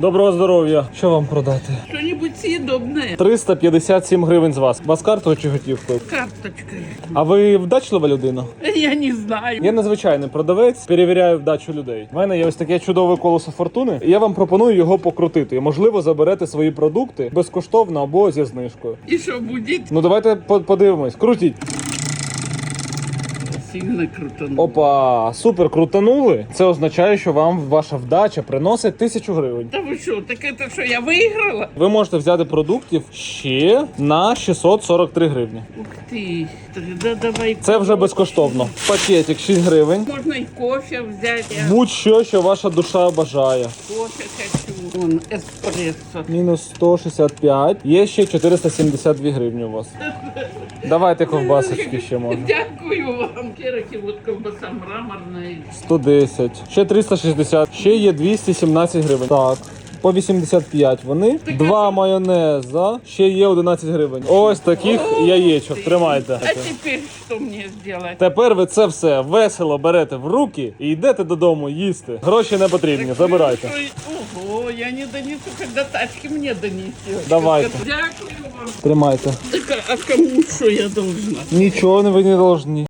Доброго здоров'я. Що вам продати? Что-нибудь съедобное. 357 гривень з вас. Вас картою чи готівкою? Карточкой. А ви вдачлива людина? Я не знаю. Я незвичайний продавець, перевіряю вдачу людей. У мене є ось таке чудове колесо фортуни, і я вам пропоную його покрутити. І, можливо, заберете свої продукти безкоштовно або зі знижкою. И что будет? Ну давайте подивимось. Крутіть Сильно круто. Опа, супер крутанули. Це означає, що вам ваша вдача приносить тисячу гривень. Да вы что, так это что, я выиграла? Ви можете взяти продуктів ще на 643 гривні. Ух ты, тогда давай. Це вже безкоштовно. Пакетик 6 гривень. Можно и кофе взять. Я Будь-що, що ваша душа бажає. кофе хочу. Вон, эспрессо. Мінус 165. Є ще 472 гривні у вас. Давайте ковбасочки ще може. Дякую вам. Кераки, вот колбаса мраморная. 110. Ще 360. Ще є 217 гривень. Так. По 85 вони. Два майонеза. Ще є 11 гривень. Ось таких яєчок. Тримайте. А теперь что мне сделать? Тепер ви це все весело берете в руки і йдете додому їсти. Гроші не потрібні, забирайте. Ого, я не донесу, когда тачки мне донесет. Давайте. Дякую вам. Тримайте. Так, а кому что я должна? Нічого не ви не должні.